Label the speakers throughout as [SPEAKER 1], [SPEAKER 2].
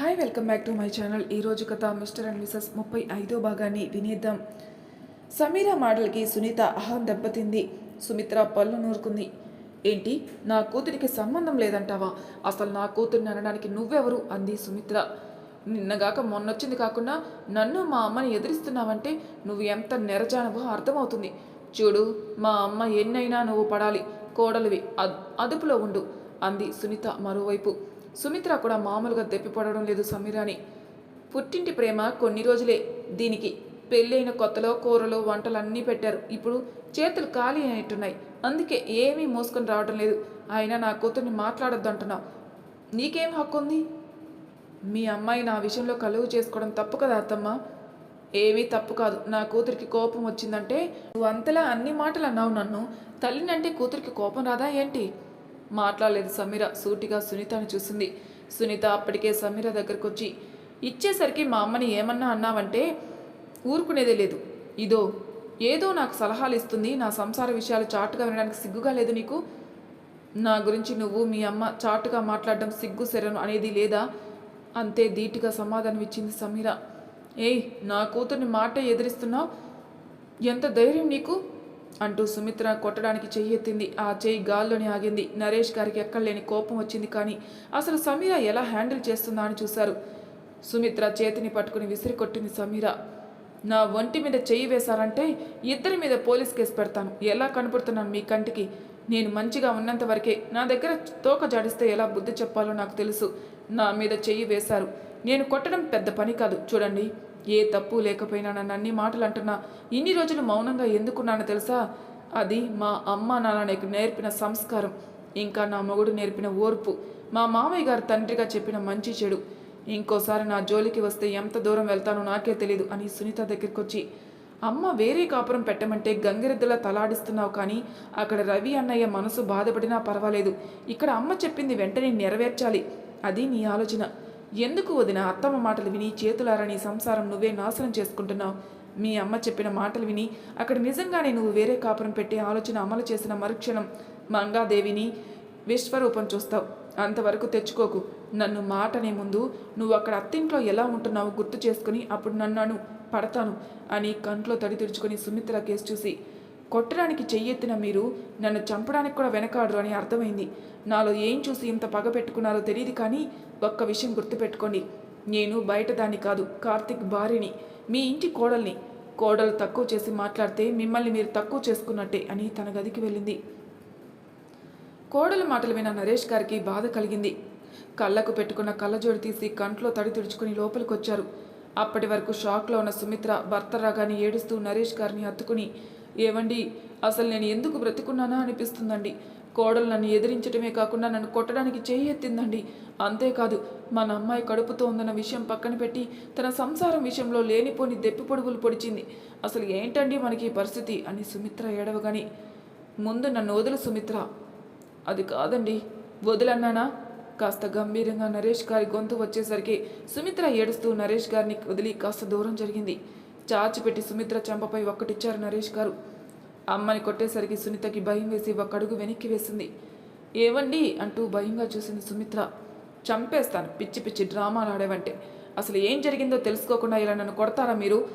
[SPEAKER 1] Hi welcome back to my channel ఈరోజు కథ mister and Mrs ముప్పై ఐదో భాగాన్ని వినేద్దాం. సమీరా మాటలకి సునీత అహం దెబ్బతింది. సుమిత్ర పళ్ళు నూరుకుంది. ఏంటి? నా కూతురికి సంబంధం లేదంటావా? అసలు నా కూతురిని అనడానికి నువ్వెవరు? అంది సుమిత్ర. నిన్నగాక మొన్నొచ్చింది కాకుండా నన్ను మా అమ్మని ఎదిరిస్తున్నావంటే నువ్వు ఎంత నెరజానవో అర్థమవుతుంది. చూడు మా అమ్మ ఎన్నైనా నువ్వు పడాలి. కోడలివి అద్- అదుపులో ఉండు అంది సునీత మరోవైపు. సుమిత్ర కూడా మామూలుగా దెప్పిపడడం లేదు సమీరాని. పుట్టింటి ప్రేమ కొన్ని రోజులే. దీనికి పెళ్ళైన కొత్తలో కూరలు వంటలు అన్నీ పెట్టారు. ఇప్పుడు చేతులు ఖాళీ అయినట్టున్నాయి. అందుకే ఏమీ మోసుకొని రావడం లేదు. అయినా నా కూతుర్ని మాట్లాడొద్దు అంటున్నావు నీకేం హక్కు ఉంది మీ అమ్మాయి నా విషయంలో కలువు చేసుకోవడం తప్పు కదా అత్తమ్మ. ఏమీ తప్పు కాదు. నా కూతురికి కోపం వచ్చిందంటే నువ్వు అంతలా అన్ని మాటలు అన్నావు నన్ను. తల్లినంటే కూతురికి కోపం రాదా ఏంటి? మాట్లాడలేదు సమీర. సూటిగా సునీతను చూసింది. సునీత అప్పటికే సమీర దగ్గరకు వచ్చి ఇచ్చేసరికి మా అమ్మని ఏమన్నా అన్నావంటే ఊరుకునేదే లేదు. ఇదో ఏదో నాకు సలహాలు ఇస్తుంది. నా సంసార విషయాలు చాటుగా వినడానికి సిగ్గుగా లేదు నీకు. నా గురించి నువ్వు మీ అమ్మ చాటుగా మాట్లాడడం సిగ్గు శరణు అనేది లేదా? అంతే ధీటుగా సమాధానం ఇచ్చింది సమీర. ఏయ్ నా కూతుర్ని మాట ఎదిరిస్తున్నావు? ఎంత ధైర్యం నీకు? అంటూ సుమిత్ర కొట్టడానికి చెయ్యెత్తింది ఆ చెయ్యి గాల్లోనే ఆగింది. నరేష్ గారికి ఎక్కడలేని కోపం వచ్చింది కానీ అసలు సమీర ఎలా హ్యాండిల్ చేస్తుందా అని చూశారు. సుమిత్ర చేతిని పట్టుకుని విసిరి కొట్టింది సమీర. నా ఒంటి మీద చెయ్యి వేశారంటే ఇద్దరి మీద పోలీస్ కేసు పెడతాను. ఎలా కనపడుతున్నాను మీ కంటికి? నేను మంచిగా ఉన్నంత వరకే నా దగ్గర తోక జాడిస్తే ఎలా బుద్ధి చెప్పాలో నాకు తెలుసు. నా మీద చెయ్యి వేశారు. నేను కొట్టడం పెద్ద పని కాదు. చూడండి. ఏ తప్పు లేకపోయినా నన్ను అన్ని మాటలు అంటున్నా. ఇన్ని రోజులు మౌనంగా ఎందుకున్నానో తెలుసా? అది మా అమ్మ నాన్న నాకు నేర్పిన సంస్కారం. ఇంకా నా మొగుడు నేర్పిన ఓర్పు. మా మామయ్య గారు తండ్రిగా చెప్పిన మంచి చెడు. ఇంకోసారి నా జోలికి వస్తే ఎంత దూరం వెళ్తానో నాకే తెలీదు అని సునీత దగ్గరికి వచ్చి అమ్మ వేరే కాపురం పెట్టమంటే గంగిరెద్దులా తలాడిస్తున్నావు కానీ అక్కడ రవి అన్నయ్య మనసు బాధపడినా పర్వాలేదు. ఇక్కడ అమ్మ చెప్పింది వెంటనే నెరవేర్చాలి. అది నీ ఆలోచన. ఎందుకు వదిన అత్తమ్మ మాటలు విని చేతులారని సంసారం నువ్వే నాశనం చేసుకుంటున్నావు? మీ అమ్మ చెప్పిన మాటలు విని అక్కడ నిజంగానే నువ్వు వేరే కాపురం పెట్టే ఆలోచన అమలు చేసిన మరుక్షణం మంగాదేవిని విశ్వరూపం చూస్తావు. అంతవరకు తెచ్చుకోకు. నన్ను మాటనే ముందు నువ్వు అక్కడ అత్తింట్లో ఎలా ఉంటున్నావో గుర్తు చేసుకుని అప్పుడు నన్ను పడతాను అని కంట్లో తడి తుడుచుకొని సుమిత్ర కేసు చూసి కొట్టడానికి చెయ్యెత్తిన మీరు నన్ను చంపడానికి కూడా వెనకాడరు అని అర్థమైంది. నాలో ఏం చూసి ఇంత పగ పెట్టుకున్నారో తెలియదు కానీ ఒక్క విషయం గుర్తుపెట్టుకోండి. నేను బయట దాన్ని కాదు కార్తిక్ భార్యని మీ ఇంటి కోడల్ని. కోడలు తక్కువ చేసి మాట్లాడితే మిమ్మల్ని మీరు తక్కువ చేసుకున్నట్టే అని తన గదికి వెళ్ళింది. కోడల మాటలు విన్న నరేష్ గారికి బాధ కలిగింది. కళ్ళకు పెట్టుకున్న కళ్ళజోడు తీసి కంట్లో తడి తుడుచుకుని లోపలికి వచ్చారు అప్పటి వరకు షాక్లో ఉన్న సుమిత్ర భర్త రాగానే ఏడుస్తూ నరేష్ గారిని హత్తుకుని ఏవండి? అసలు నేను ఎందుకు బ్రతికున్నానా అనిపిస్తుందండి. కోడలు నన్ను ఎదిరించడమే కాకుండా నన్ను కొట్టడానికి చేయి ఎత్తిందండి అంతేకాదు మన అమ్మాయి కడుపుతో ఉందన్న విషయం పక్కన పెట్టి తన సంసారం విషయంలో లేనిపోని దెప్పి పొడుగులు పొడిచింది. అసలు ఏంటండి మనకి ఈ పరిస్థితి? అని సుమిత్ర ఏడవగాని ముందు నన్ను వదులు సుమిత్ర. అది కాదండి వదిలన్నానా? కాస్త గంభీరంగా నరేష్ గారి గొంతు వచ్చేసరికి సుమిత్ర ఏడుస్తూ నరేష్ గారిని వదిలి కాస్త దూరం జరిగింది. చాచిపెట్టి సుమిత్ర చెంపపై ఒక్కటిచ్చారు నరేష్ గారు. అమ్మని కొట్టేసరికి సునీతకి భయం వేసి ఒక అడుగు వెనక్కి వేసింది. ఏవండి? అంటూ భయంగా చూసింది సుమిత్ర. చంపేస్తాను పిచ్చి పిచ్చి డ్రామాలు ఆడేవంటే. అసలు ఏం జరిగిందో తెలుసుకోకుండా ఇలా నన్ను కొడతారా మీరు?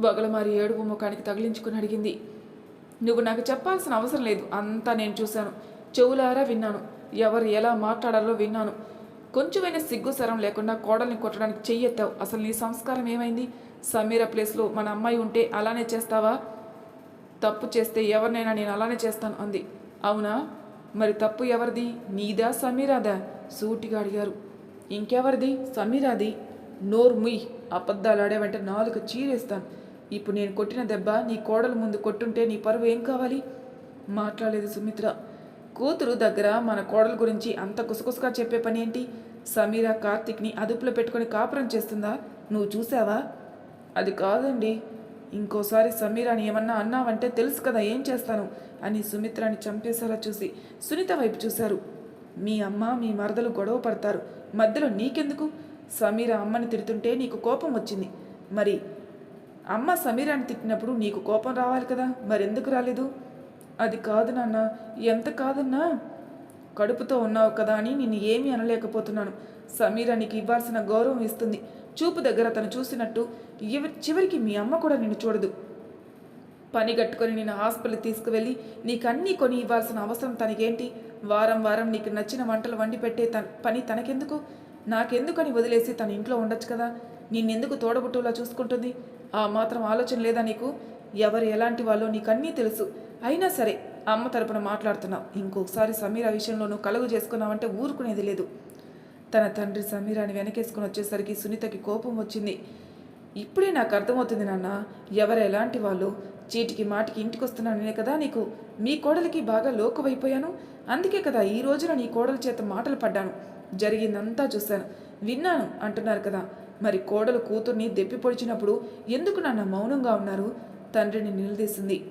[SPEAKER 1] వగలమారి ఏడుపు ముఖానికి తగిలించుకుని అడిగింది. నువ్వు నాకు చెప్పాల్సిన అవసరం లేదు అంతా నేను చూశాను. చెవులారా విన్నాను. ఎవరు ఎలా మాట్లాడాలో విన్నాను. కొంచెమైనా సిగ్గు సరం లేకుండా కోడల్ని కొట్టడానికి చెయ్యెత్తావు. అసలు నీ సంస్కారం ఏమైంది? సమీర ప్లేస్లో మన అమ్మాయి ఉంటే అలానే చేస్తావా? తప్పు చేస్తే ఎవరినైనా నేను అలానే చేస్తాను అంది. అవునా? మరి తప్పు ఎవరిది? నీదా సమీరాదా? సూటిగా అడిగారు. ఇంకెవరిది? సమీరాది. నోరు ముయ్. అబద్ధాలు ఆడేవంటే నాలుగు చీరేస్తాను. ఇప్పుడు నేను కొట్టిన దెబ్బ నీ కోడల ముందు కొట్టుంటే నీ పరువు ఏం కావాలి? మాట్లాడలేదు సుమిత్ర. కూతురు దగ్గర మన కోడల గురించి అంత కుసకుసగా చెప్పే పని ఏంటి? సమీర కార్తిక్ని అదుపులో పెట్టుకొని కాపురం చేస్తుందా? నువ్వు చూసావా? అది కాదండి. ఇంకోసారి సమీరాని ఏమన్నా అన్నావంటే తెలుసు కదా ఏం చేస్తాను అని సుమిత్రాని చంపేసేలా చూసి సునీత వైపు చూశారు. మీ అమ్మ మీ మరదలు గొడవ పడతారు. మధ్యలో నీకెందుకు? సమీర అమ్మని తిడుతుంటే నీకు కోపం వచ్చింది. మరి అమ్మ సమీరాన్ని తిట్టినప్పుడు నీకు కోపం రావాలి కదా? మరెందుకు రాలేదు? అది కాదు నాన్న ఎంత కాదన్నా? కడుపుతో ఉన్నావు కదా అని నిన్ను ఏమీ అనలేకపోతున్నాను. సమీరా నీకు ఇవ్వాల్సిన గౌరవం ఇస్తుంది. చూపు దగ్గర తను చూసినట్టు చివరికి మీ అమ్మ కూడా నిన్ను చూడదు. పని కట్టుకొని నేను హాస్పిటల్ తీసుకువెళ్ళి నీకు అన్నీ కొని ఇవ్వాల్సిన అవసరం తనకేంటి? వారం వారం నీకు నచ్చిన వంటలు వండి పెట్టే తన పని తనకెందుకు? నాకెందుకని వదిలేసి తన ఇంట్లో ఉండొచ్చు కదా? నిన్నెందుకు తోడబుట్టులా చూసుకుంటుంది? ఆ మాత్రం ఆలోచన లేదా నీకు? ఎవరు ఎలాంటి వాళ్ళో నీకన్నీ తెలుసు. అయినా సరే అమ్మ తరపున మాట్లాడుతున్నావు. ఇంకొకసారి సమీర విషయంలో నువ్వు కలుగు చేసుకున్నావంటే ఊరుకునేది లేదు. తన తండ్రి సమీరాని వెనకేసుకుని వచ్చేసరికి సునీతకి కోపం వచ్చింది. ఇప్పుడే నాకు అర్థమవుతుంది నాన్న ఎవరు ఎలాంటి వాళ్ళు? చీటికి మాటికి ఇంటికి వస్తున్నాననే కదా నీకు? మీ కోడలికి బాగా లోకువైపోయాను. అందుకే కదా ఈ రోజున నీ కోడల చేత మాటలు పడ్డాను. జరిగిందంతా చూశాను. విన్నాను అంటున్నారు కదా. మరి కోడలు కూతుర్ని దెప్పి పొడిచినప్పుడు ఎందుకు నాన్న మౌనంగా ఉన్నారు? తండ్రిని నిలదీసింది.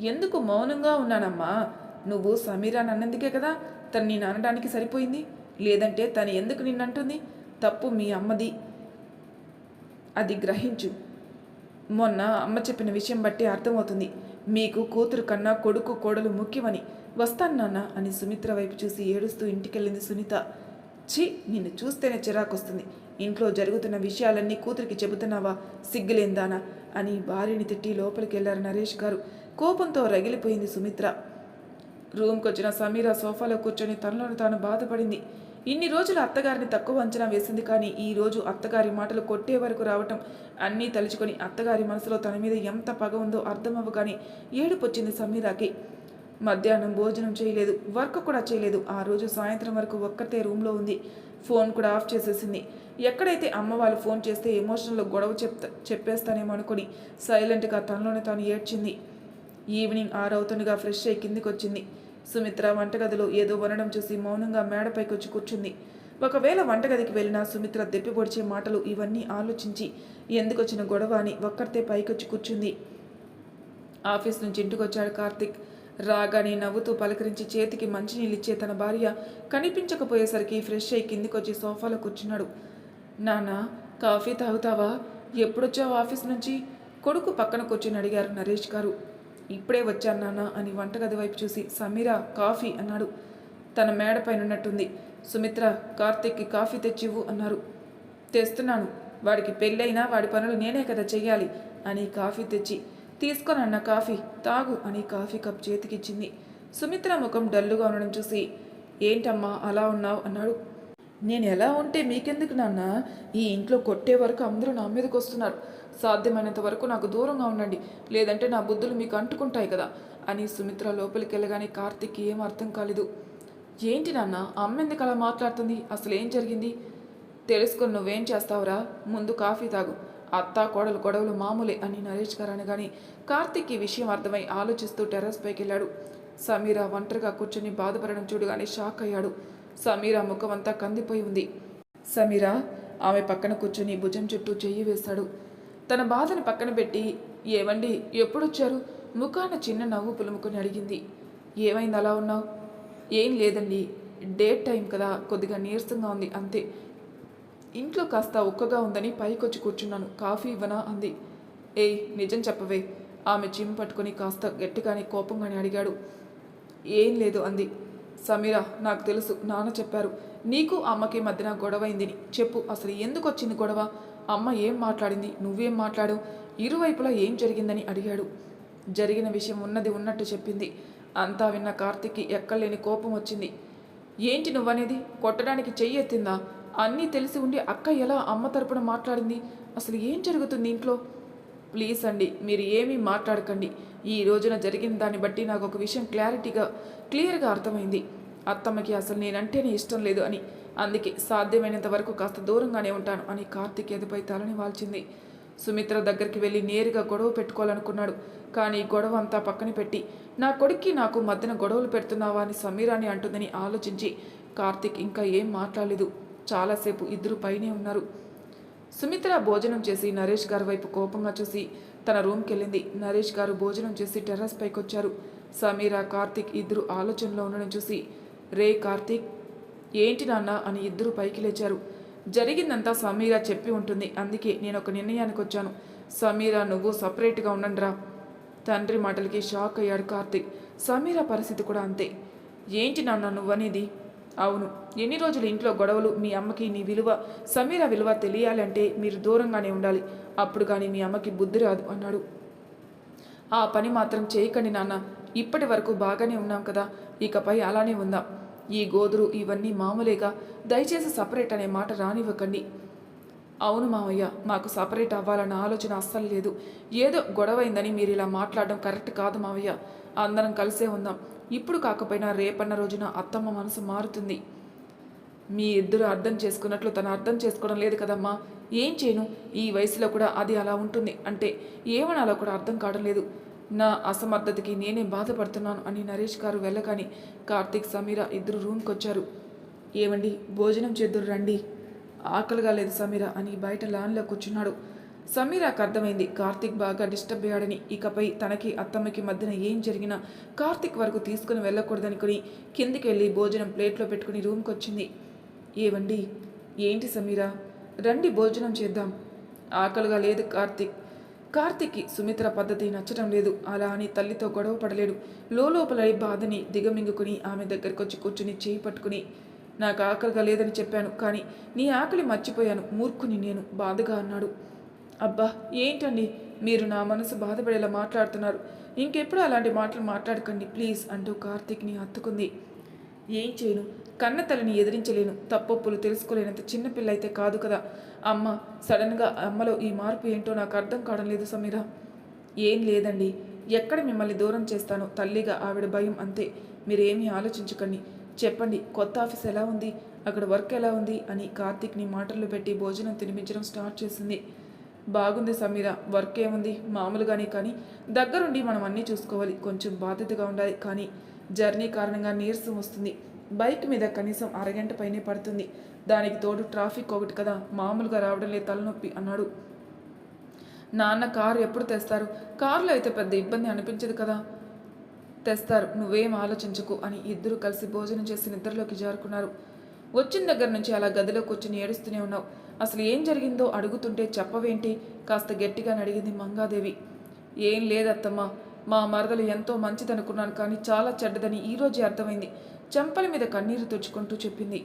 [SPEAKER 1] ఎందుకు మౌనంగా ఉన్నానమ్మా? నువ్వు సమీరాని అన్నందుకే కదా? తను నేను అనడానికి సరిపోయింది. లేదంటే తను ఎందుకు నిన్నంటుంది? తప్పు మీ అమ్మది. అది గ్రహించు. మొన్న అమ్మ చెప్పిన విషయం బట్టి అర్థమవుతుంది. మీకు కూతురు కన్నా కొడుకు కోడలు ముఖ్యమని. వస్తాను నాన్న అని సుమిత్ర వైపు చూసి ఏడుస్తూ ఇంటికెళ్ళింది సునీత. ఛీ నిన్ను చూస్తేనే చిరాకొస్తుంది. ఇంట్లో జరుగుతున్న విషయాలన్నీ కూతురికి చెబుతున్నావా? సిగ్గులేందానా అని భార్యని తిట్టి లోపలికి వెళ్ళారు నరేష్ గారు. కోపంతో రగిలిపోయింది సుమిత్ర. రూమ్కి వచ్చిన సమీర సోఫాలో కూర్చొని తనలోని తాను బాధపడింది. ఇన్ని రోజులు అత్తగారిని తక్కువ అంచనా వేసింది కానీ ఈ రోజు అత్తగారి మాటలు కొట్టే వరకు రావటం అన్నీ తలుచుకొని అత్తగారి మనసులో తన మీద ఎంత పగ ఉందో అర్థమవ్వగానే ఏడుపొచ్చింది సమీరాకి. మధ్యాహ్నం భోజనం చేయలేదు వర్క్ కూడా చేయలేదు. ఆ రోజు సాయంత్రం వరకు ఒక్కతే రూమ్లో ఉంది. ఫోన్ కూడా ఆఫ్ చేసేసింది. ఎక్కడైతే అమ్మ వాళ్ళు ఫోన్ చేస్తే ఎమోషనల్లో గొడవ చెప్తా చెప్పేస్తానేమో అనుకుని సైలెంట్గా తనలోనే తాను ఏడ్చింది. ఈవినింగ్ ఆరవుతుండగా ఫ్రెష్ అయి కిందికి వచ్చింది సుమిత్ర వంటగదిలో ఏదో వనడం చూసి మౌనంగా మేడపైకి వచ్చి కూర్చుంది. ఒకవేళ వంటగదికి వెళ్ళినా సుమిత్ర దెప్పి పొడిచే మాటలు ఇవన్నీ ఆలోచించి ఎందుకొచ్చిన గొడవ అని ఒక్కరితే పైకొచ్చి కూర్చుంది. ఆఫీస్ నుంచి ఇంటికొచ్చాడు కార్తిక్. రాగానే నవ్వుతూ పలకరించి చేతికి మంచినీళ్ళిచ్చే తన భార్య కనిపించకపోయేసరికి ఫ్రెష్ అయి కిందికొచ్చి సోఫాలో కూర్చున్నాడు. నానా కాఫీ తాగుతావా? ఎప్పుడొచ్చావు ఆఫీస్ నుంచి? కొడుకు పక్కన కూర్చొని అడిగారు నరేష్ గారు. ఇప్పుడే వచ్చాను నాన్న అని వంటగది వైపు చూసి సమీర కాఫీ అన్నాడు. తన మేడపైన ఉన్నట్టుంది సుమిత్ర కార్తిక్కి కాఫీ తెచ్చివ్వు అన్నారు. తెస్తున్నాను. వాడికి పెళ్ళైనా వాడి పనులు నేనే కదా చెయ్యాలి అని కాఫీ తెచ్చి తీసుకోనన్న కాఫీ తాగు అని కాఫీ కప్ చేతికిచ్చింది. సుమిత్ర ముఖం డల్లుగా ఉండడం చూసి ఏంటమ్మా అలా ఉన్నావు? అన్నాడు. నేను ఎలా ఉంటే మీకెందుకు నాన్న? ఈ ఇంట్లో కొట్టే వరకు అందరూ నా మీదకి వస్తున్నారు సాధ్యమైనంత వరకు నాకు దూరంగా ఉండండి. లేదంటే నా బుద్ధులు మీకు అంటుకుంటాయి కదా. అని సుమిత్ర లోపలికి వెళ్ళగానే కార్తిక్కి ఏం అర్థం కాలేదు. ఏంటి నాన్న అమ్మ ఎందుకు అలా మాట్లాడుతుంది? అసలు ఏం జరిగింది? తెలుసుకుని నువ్వేం చేస్తావురా? ముందు కాఫీ తాగు. అత్త కోడలు గొడవలు మామూలే అని నరేష్ గారు అనగాని కార్తిక్ ఈ విషయం అర్థమై ఆలోచిస్తూ టెర్రస్ పైకి వెళ్ళాడు సమీరా ఒంటరిగా కూర్చొని బాధపడడం చూడగానే షాక్ అయ్యాడు. సమీరా ముఖం అంతా కందిపోయి ఉంది. సమీరా ఆమె పక్కన కూర్చొని భుజం చుట్టూ చెయ్యి వేశాడు. తన బాధని పక్కన పెట్టి ఏవండి ఎప్పుడొచ్చారు? ముఖాన చిన్న నవ్వు పులుముకొని అడిగింది. ఏమైంది అలా ఉన్నావు? ఏం లేదండి డేట్ టైం కదా కొద్దిగా నీరసంగా ఉంది అంతే. ఇంట్లో కాస్త ఉక్కగా ఉందని పైకొచ్చి కూర్చున్నాను కాఫీ ఇవ్వనా? అంది. ఏయ్ నిజం చెప్పవే. ఆమె చిమ్ పట్టుకొని కాస్త గట్టిగానే కోపంగానే అడిగాడు. ఏం లేదు అంది. సమీరా నాకు తెలుసు నాన్న చెప్పారు. నీకు అమ్మకి మధ్యన గొడవైందని చెప్పు అసలు ఎందుకు వచ్చింది గొడవ? అమ్మ ఏం మాట్లాడింది? నువ్వేం మాట్లాడావు ఇరువైపులా ఏం జరిగిందని అడిగాడు. జరిగిన విషయం ఉన్నది ఉన్నట్టు చెప్పింది. అంతా విన్న కార్తిక్కి ఎక్కలేని కోపం వచ్చింది. ఏంటి నువ్వనేది? కొట్టడానికి చెయ్యి ఎత్తిందా? అన్నీ తెలిసి ఉండి అక్క ఎలా అమ్మ తరపున మాట్లాడింది? అసలు ఏం జరుగుతుంది ఇంట్లో? ప్లీజ్ అండి మీరు ఏమీ మాట్లాడకండి. ఈ రోజున జరిగిన దాన్ని బట్టి నాకు ఒక విషయం క్లారిటీగా క్లియర్గా అర్థమైంది. అత్తమ్మకి అసలు నేనంటేనే ఇష్టం లేదు అని అందుకే సాధ్యమైనంత వరకు కాస్త దూరంగానే ఉంటాను అని కార్తీక్ ఎదుపై తలని వాల్చింది. సుమిత్ర దగ్గరికి వెళ్ళి నేరుగా గొడవ పెట్టుకోవాలనుకున్నాడు. కానీ గొడవ అంతా పక్కన పెట్టి నా కొడుక్కి నాకు మధ్యన గొడవలు పెడుతున్నావా అని సమీరాని అంటుందని ఆలోచించి కార్తీక్ ఇంకా ఏం మాట్లాడలేదు. చాలాసేపు ఇద్దరు పైనే ఉన్నారు. సుమిత్ర భోజనం చేసి నరేష్ గారి వైపు కోపంగా చూసి తన రూమ్కి వెళ్ళింది నరేష్ గారు భోజనం చేసి టెర్రస్ పైకి వచ్చారు సమీర కార్తిక్ ఇద్దరు ఆలోచనలో ఉండడం చూసి రే కార్తీక్ ఏంటి నాన్న అని ఇద్దరు పైకి లేచారు. జరిగిందంతా సమీర చెప్పి ఉంటుంది. అందుకే నేను ఒక నిర్ణయానికి వచ్చాను. సమీర నువ్వు సపరేట్గా ఉండండిరా. తండ్రి మాటలకి షాక్ అయ్యాడు కార్తీక్. సమీర పరిస్థితి కూడా అంతే. ఏంటి నాన్న నువ్వనేది? అవును ఎన్ని రోజులు ఇంట్లో గొడవలు మీ అమ్మకి నీ విలువ సమీర విలువ తెలియాలంటే మీరు దూరంగానే ఉండాలి. అప్పుడు కానీ మీ అమ్మకి బుద్ధి రాదు అన్నాడు. ఆ పని మాత్రం చేయకండి నాన్న. ఇప్పటి వరకు బాగానే ఉన్నాం కదా. ఇకపై అలానే ఉందాం. ఈ గోదురు ఇవన్నీ మామూలేగా దయచేసి సపరేట్ అనే మాట రానివ్వకండి. అవును మామయ్య మాకు సపరేట్ అవ్వాలన్న ఆలోచన అస్సలు లేదు. ఏదో గొడవైందని మీరు ఇలా మాట్లాడడం కరెక్ట్ కాదు మామయ్య అందరం కలిసే ఉందాం ఇప్పుడు కాకపోయినా రేపన్న రోజున అత్తమ్మ మనసు మారుతుంది. మీ ఇద్దరు అర్థం చేసుకున్నట్లు తను అర్థం చేసుకోవడం లేదు కదమ్మా. ఏం చేయను? ఈ వయసులో కూడా అది అలా ఉంటుంది. అంటే ఏమనాలో కూడా అర్థం కావడం లేదు. నా అసమర్థతకి నేనే బాధపడుతున్నాను అని నరేష్ గారు వెళ్ళగాని కార్తీక్ సమీర ఇద్దరు రూమ్కి వచ్చారు ఏమండి భోజనం చేద్దురు రండి. ఆకలిగా లేదు సమీర అని బయట లాన్లో కూర్చున్నాడు. సమీరాకు అర్థమైంది కార్తీక్ బాగా డిస్టర్బ్ అయ్యాడని. ఇకపై తనకి అత్తమ్మకి మధ్యన ఏం జరిగినా కార్తీక్ వరకు తీసుకుని వెళ్ళకూడదనుకుని కిందికి వెళ్ళి భోజనం ప్లేట్లో పెట్టుకుని రూమ్కి వచ్చింది ఏవండి ఏంటి సమీరా? రండి భోజనం చేద్దాం. ఆకలిగా లేదు కార్తీక్. కార్తిక్కి సుమిత్ర పద్ధతి నచ్చడం లేదు. అలా అని తల్లితో గొడవ పడలేడు. లోపల బాధని దిగమింగుకుని ఆమె దగ్గరికి వచ్చి కూర్చుని చేయి పట్టుకుని నాకు ఆకలిగా లేదని చెప్పాను కానీ నీ ఆకలి మర్చిపోయాను మూర్ఖుని నేను బాధగా అన్నాడు. అబ్బా ఏంటండి? మీరు నా మనసు బాధపడేలా మాట్లాడుతున్నారు. ఇంకెప్పుడు అలాంటి మాటలు మాట్లాడకండి ప్లీజ్ అంటూ కార్తీక్ని హత్తుకుంది. ఏం చేయను? కన్న తల్లిని ఎదిరించలేను. తప్పొప్పులు తెలుసుకోలేనంత చిన్నపిల్ల అయితే కాదు కదా. అమ్మ సడన్గా అమ్మలో ఈ మార్పు ఏంటో నాకు అర్థం కావడం లేదు సమీర. ఏం లేదండి. ఎక్కడ మిమ్మల్ని దూరం చేస్తాను తల్లిగా ఆవిడ భయం అంతే. మీరేమీ ఆలోచించకండి. చెప్పండి కొత్త ఆఫీస్ ఎలా ఉంది? అక్కడ వర్క్ ఎలా ఉంది? అని కార్తీక్ని మాటల్లో పెట్టి భోజనం తినిపించడం స్టార్ట్ చేసింది. బాగుంది సమీర. వర్క్ ఏముంది? మామూలుగానే కానీ దగ్గరుండి మనం అన్నీ చూసుకోవాలి. కొంచెం బాధ్యతగా ఉండాలి. కానీ జర్నీ కారణంగా నీరసం వస్తుంది. బైక్ మీద కనీసం అరగంట పైనే పడుతుంది. దానికి తోడు ట్రాఫిక్ ఒకటి కదా మామూలుగా రావడం లేదు తలనొప్పి అన్నాడు. నాన్న కారు ఎప్పుడు తెస్తారు? కారులో అయితే పెద్ద ఇబ్బంది అనిపించదు కదా. తెస్తారు నువ్వేం ఆలోచించకు అని ఇద్దరు కలిసి భోజనం చేసి నిద్రలోకి జారుకున్నారు. వచ్చిన దగ్గర నుంచి అలా గదిలో కూర్చుని ఏడుస్తూనే ఉన్నావు. అసలు ఏం జరిగిందో అడుగుతుంటే చెప్పవేంటి? కాస్త గట్టిగా అడిగింది మంగాదేవి. ఏం లేదత్తమ్మా మా మరదలు ఎంతో మంచిదనుకున్నాను కానీ చాలా చెడ్డదని ఈరోజే అర్థమైంది. చెంపల మీద కన్నీరు తుడుచుకుంటూ చెప్పింది.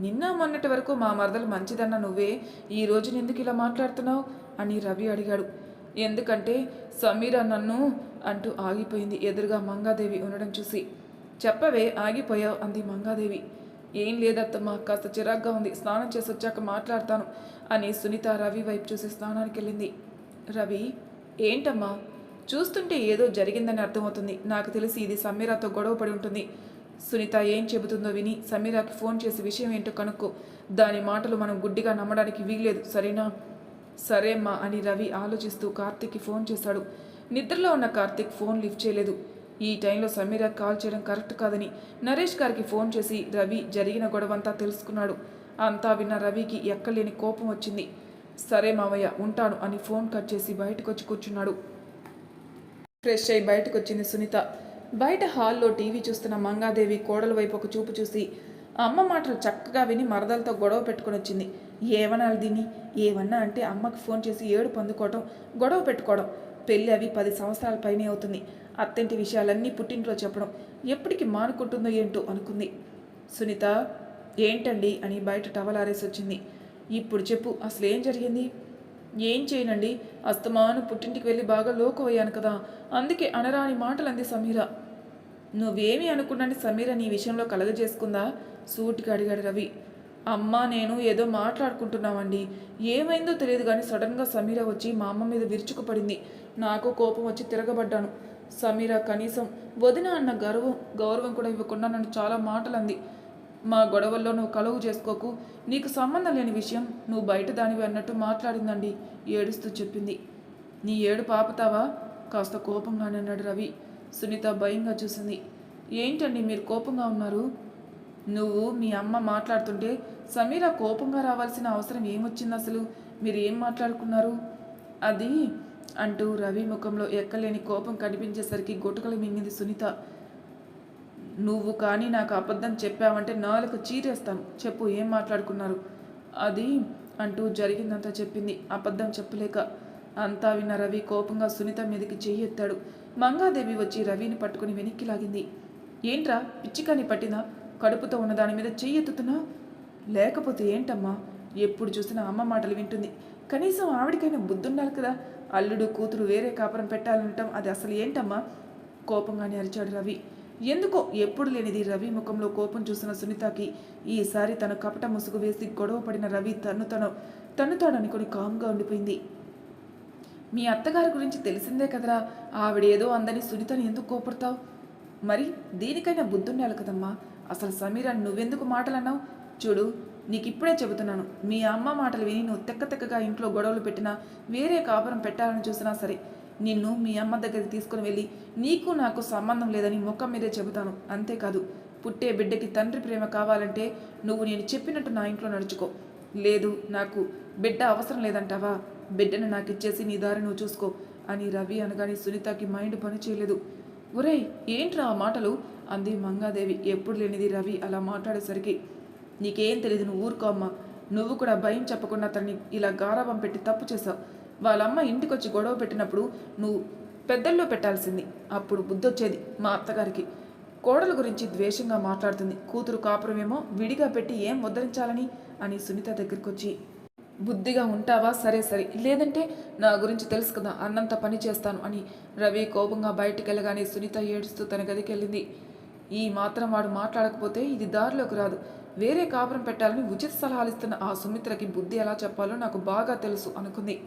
[SPEAKER 1] నిన్న మొన్నటి వరకు మా మరదలు మంచిదన్న నువ్వే ఈ రోజు ఎందుకు ఇలా మాట్లాడుతున్నావు? అని రవి అడిగాడు. ఎందుకంటే సమీర నన్ను అంటూ ఆగిపోయింది. ఎదురుగా మంగాదేవి ఉండడం చూసి చెప్పవే ఆగిపోయావు అంది మంగాదేవి. ఏం లేదత్తమ్మా కాస్త చిరాగ్గా ఉంది. స్నానం చేసి వచ్చాక మాట్లాడతాను అని సునీత రవి వైపు చూసి స్నానానికి వెళ్ళింది రవి ఏంటమ్మా? చూస్తుంటే ఏదో జరిగిందని అర్థమవుతుంది. నాకు తెలిసి ఇది సమీరాతో గొడవ పడి ఉంటుంది. సునీత ఏం చెబుతుందో విని సమీరాకి ఫోన్ చేసి విషయం ఏంటో కనుక్కో. దాని మాటలు మనం గుడ్డిగా నమ్మడానికి వీల్లేదు సరేనా? సరే అమ్మా అని రవి ఆలోచిస్తూ కార్తీక్కి ఫోన్ చేశాడు. నిద్రలో ఉన్న కార్తిక్ ఫోన్ లిఫ్ట్ చేయలేదు. ఈ టైంలో సమీర కాల్ చేయడం కరెక్ట్ కాదని నరేష్ గారికి ఫోన్ చేసి రవి జరిగిన గొడవంతా తెలుసుకున్నాడు. అంతా విన్న రవికి ఎక్కలేని కోపం వచ్చింది. సరే మావయ్య ఉంటాను అని ఫోన్ కట్ చేసి బయటకు వచ్చి కూర్చున్నాడు. ఫ్రెష్ అయి బయటకు వచ్చింది సునీత. బయట హాల్లో టీవీ చూస్తున్న మంగాదేవి కోడల వైపు ఒక చూపు చూసి అమ్మ మాటలు చక్కగా విని మరదలతో గొడవ పెట్టుకొని వచ్చింది. ఏమనాలి దీన్ని? ఏమన్నా అంటే అమ్మకి ఫోన్ చేసి ఏడు పొందుకోవడం గొడవ పెట్టుకోవడం. పెళ్ళి అవి పది సంవత్సరాల పైనే అవుతుంది. అత్తంటి విషయాలన్నీ పుట్టింట్లో చెప్పడం. ఎప్పటికి మానుకుంటుందో ఏంటో అనుకుంది. సునీత ఏంటండి అని బయట టవల్ ఆరేసి వచ్చింది. ఇప్పుడు చెప్పు అసలు ఏం జరిగింది? ఏం చేయనండి? అస్తమాను పుట్టింటికి వెళ్ళి బాగా లోకు అయ్యాను కదా. అందుకే అనరాని మాటలు అంది సమీర. నువ్వేమి అనుకున్నాను సమీర నీ విషయంలో కలగజేసుకుందా? సూటిగా అడిగాడు రవి. అమ్మ నేను ఏదో మాట్లాడుకుంటున్నామండి. ఏమైందో తెలియదు కానీ సడన్గా సమీర వచ్చి మా అమ్మ మీద విరుచుకుపడింది. నాకు కోపం వచ్చి తిరగబడ్డాను. సమీర కనీసం వదిన అన్న గర్వం గౌరవం కూడా ఇవ్వకుండా నన్ను చాలా మాటలు అంది మా గొడవల్లో నువ్వు కలువు చేసుకోకు. నీకు సంబంధం లేని విషయం నువ్వు బయట దానివి అన్నట్టు మాట్లాడిందండి. ఏడుస్తూ చెప్పింది. నీ ఏడు పాపతావా? కాస్త కోపంగానే అన్నాడు రవి. సునీత భయంగా చూసింది. ఏంటండి మీరు కోపంగా ఉన్నారు? నువ్వు మీ అమ్మ మాట్లాడుతుంటే సమీర కోపంగా రావాల్సిన అవసరం ఏమొచ్చింది అసలు? మీరు ఏం మాట్లాడుకున్నారు? అది అంటూ రవి ముఖంలో ఎక్కలేని కోపం కనిపించేసరికి గొటుకలు మింగింది సునీత. నువ్వు కానీ నాకు అబద్ధం చెప్పావంటే నాలుగు చీరేస్తాను. చెప్పు ఏం మాట్లాడుకున్నారు? అది అంటూ జరిగిందంతా చెప్పింది. అబద్ధం చెప్పలేక అంతా విన్న రవి కోపంగా సునీత మీదకి చెయ్యి ఎత్తాడు. మంగాదేవి వచ్చి రవిని పట్టుకుని వెనక్కి లాగింది. ఏంట్రా పిచ్చికాని పట్టినా కడుపుతో ఉన్న దాని మీద చెయ్యెత్తుతున్నావు లేకపోతే ఏంటమ్మా? ఎప్పుడు చూసినా అమ్మ మాటలు వింటుంది. కనీసం ఆవిడికైనా బుద్ధుండాలి కదా. అల్లుడు కూతురు వేరే కాపురం పెట్టాలనటం అది అసలు ఏంటమ్మా? కోపంగానే అరిచాడు రవి. ఎందుకో ఎప్పుడు లేనిది రవి ముఖంలో కోపం చూసిన సునీతకి ఈసారి తన కపట ముసుగు వేసి గొడవ పడిన రవి తను తను తను తాను అనుకుని కామ్గా ఉండిపోయింది. మీ అత్తగారి గురించి తెలిసిందే కదరా ఆవిడేదో అందని సునీతని ఎందుకు కోపడతావు? మరి దీనికైనా బుద్ధుండాలి కదమ్మా అసలు సమీరా నువ్వెందుకు మాటలన్నావు? చూడు నీకు ఇప్పుడే చెబుతున్నాను మీ అమ్మ మాటలు విని నువ్వు తెక్క తెక్కగా ఇంట్లో గొడవలు పెట్టినా వేరే కాపురం పెట్టాలని చూసినా సరే నిన్ను మీ అమ్మ దగ్గరికి తీసుకుని వెళ్ళి నీకు నాకు సంబంధం లేదని ముఖం మీదే చెబుతాను. అంతేకాదు పుట్టే బిడ్డకి తండ్రి ప్రేమ కావాలంటే నువ్వు నేను చెప్పినట్టు నా ఇంట్లో నడుచుకో. లేదు నాకు బిడ్డ అవసరం లేదంటావా? బిడ్డను నాకు ఇచ్చేసి నీ దారి నువ్వు చూసుకో అని రవి అనగానే సునీతకి మైండ్ పని చేయలేదు. ఒరేయ్ ఏంట్రా ఆ మాటలు? అంది మంగాదేవి ఎప్పుడు లేనిది రవి అలా మాట్లాడేసరికి. నీకేం తెలియదు నువ్వు ఊరుకో అమ్మా. నువ్వు కూడా భయం చెప్పకుండా తనని ఇలా గారాబం పెట్టి తప్పు చేశావు. వాళ్ళమ్మ ఇంటికొచ్చి గొడవ పెట్టినప్పుడు నువ్వు పెద్దల్లో పెట్టాల్సింది. అప్పుడు బుద్ధొచ్చేది మా అత్తగారికి. కోడల గురించి ద్వేషంగా మాట్లాడుతుంది. కూతురు కాపురమేమో విడిగా పెట్టి ఏం ఉద్ధరించాలని? అని సునీత దగ్గరికి వచ్చి బుద్ధిగా ఉంటావా? సరే సరే. లేదంటే నా గురించి తెలుసు కదా. అన్నంత పని చేస్తాను అని రవి కోపంగా బయటికి వెళ్ళగానే సునీత ఏడుస్తూ తన గదికి వెళ్ళింది ఈ మాత్రం వాడు మాట్లాడకపోతే ఇది దారిలోకి రాదు. వేరే కాపురం పెట్టాలని ఉచిత సలహాలు ఇస్తున్న ఆ సుమిత్రకి బుద్ధి ఎలా చెప్పాలో నాకు బాగా తెలుసు అనుకుంది.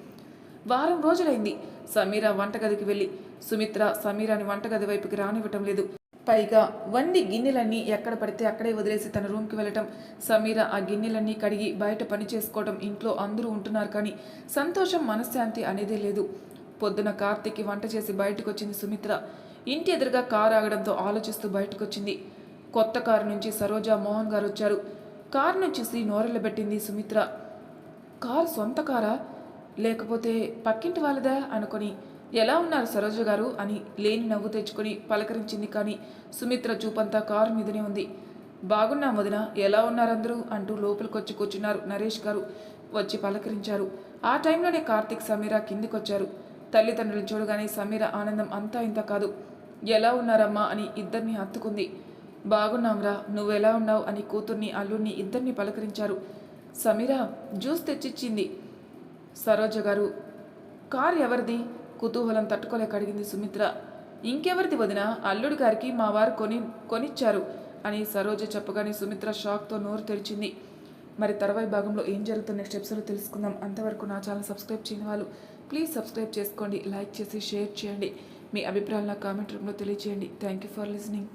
[SPEAKER 1] వారం రోజులైంది. సమీర వంటగదికి వెళ్ళి. సుమిత్ర సమీరాని వంటగది వైపుకి రానివ్వటం లేదు. పైగా వండి గిన్నెలన్నీ ఎక్కడ పడితే అక్కడే వదిలేసి తన రూమ్కి వెళ్ళటం. సమీర ఆ గిన్నెలన్నీ కడిగి బయట పని చేసుకోవటం ఇంట్లో అందరూ ఉంటున్నారు కానీ సంతోషం మనశ్శాంతి అనేదే లేదు. పొద్దున కార్తీక్కి వంట చేసి బయటకు వచ్చింది సుమిత్ర. ఇంటి ఎదురుగా కారు ఆగడంతో ఆలోచిస్తూ బయటకు వచ్చింది కొత్త కారు నుంచి సరోజా మోహన్ గారు వచ్చారు. కారు నుంచి శ్రీ నోరెళ్ళబెట్టింది సుమిత్ర. కారు సొంత కారా? లేకపోతే పక్కింటి వాళ్ళదా అనుకొని ఎలా ఉన్నారు సరోజ గారు? అని లేని నవ్వు తెచ్చుకొని పలకరించింది కానీ సుమిత్ర చూపంతా కారు మీదనే ఉంది. బాగున్నా వదిన ఎలా ఉన్నారందరూ? అంటూ లోపలికొచ్చి కూర్చున్నారు నరేష్ గారు. వచ్చి పలకరించారు. ఆ టైంలోనే కార్తీక్ సమీర కిందికొచ్చారు. తల్లిదండ్రులు చూడగానే సమీర ఆనందం అంతా ఇంత కాదు. ఎలా ఉన్నారమ్మా? అని ఇద్దరిని హత్తుకుంది. బాగున్నాంరా నువ్వెలా ఉన్నావు? అని కూతుర్ని అల్లుడిని ఇద్దరిని పలకరించారు. సమీర జ్యూస్ తెచ్చిచ్చింది. సరోజ గారు కారు ఎవరిది? కుతూహలం తట్టుకోలేక అడిగింది సుమిత్ర. ఇంకెవరిది వదిన? అల్లుడి గారికి మా వారు కొని కొనిచ్చారు అని సరోజ చెప్పగానే సుమిత్ర షాక్తో నోరు తెరిచింది. మరి తర్వాయి భాగంలో ఏం జరుగుతున్న స్టెప్స్లో తెలుసుకుందాం. అంతవరకు నా ఛానల్ సబ్స్క్రైబ్ చేయని వాళ్ళు ప్లీజ్ సబ్స్క్రైబ్ చేసుకోండి లైక్ చేసి షేర్ చేయండి. మీ అభిప్రాయాలను కామెంట్ రూమ్లో తెలియజేయండి థ్యాంక్ యూ ఫర్ లిసనింగ్